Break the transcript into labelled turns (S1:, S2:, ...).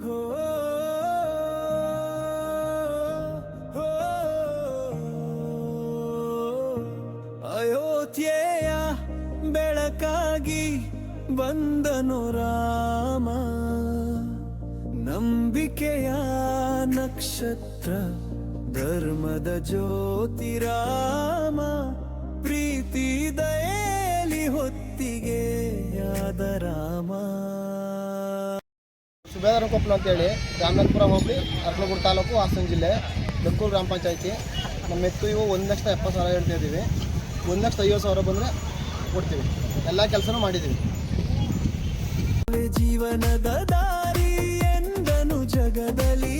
S1: Oh, oh, oh. ಅಯೋಧ್ಯೆಯ ಬೆಳಕಾಗಿ ಬಂದನು ರಾಮ. ನಂಬಿಕೆಯ ನಕ್ಷತ್ರ ಧರ್ಮದ ಜ್ಯೋತಿರಾಮ.
S2: ಸುಬೇದಾರ ಕೊಪ್ಪಲು ಅಂತೇಳಿ ರಾಮನಾಥಪುರ ಹೋಬಳಿ, ಅರ್ಕಲಗೂಡು ತಾಲೂಕು, ಹಾಸನ ಜಿಲ್ಲೆ, ಬೆಕ್ಕೂರು ಗ್ರಾಮ ಪಂಚಾಯತಿ. ನಮ್ಮ ಎತ್ತು ಇವು ಒಂದು ಲಕ್ಷದ ಎಪ್ಪತ್ತು ಸಾವಿರ ಹೇಳ್ತಾ ಇದ್ದೀವಿ. ಒಂದು ಲಕ್ಷದ ಐವತ್ತು ಸಾವಿರ ಬಂದರೆ ಕೊಡ್ತೀವಿ. ಎಲ್ಲ ಕೆಲಸನೂ ಮಾಡಿದ್ದೀವಿ.
S1: ಜೀವನದ ದಾರಿ ಎಂದನು ಜಗದಲ್ಲಿ.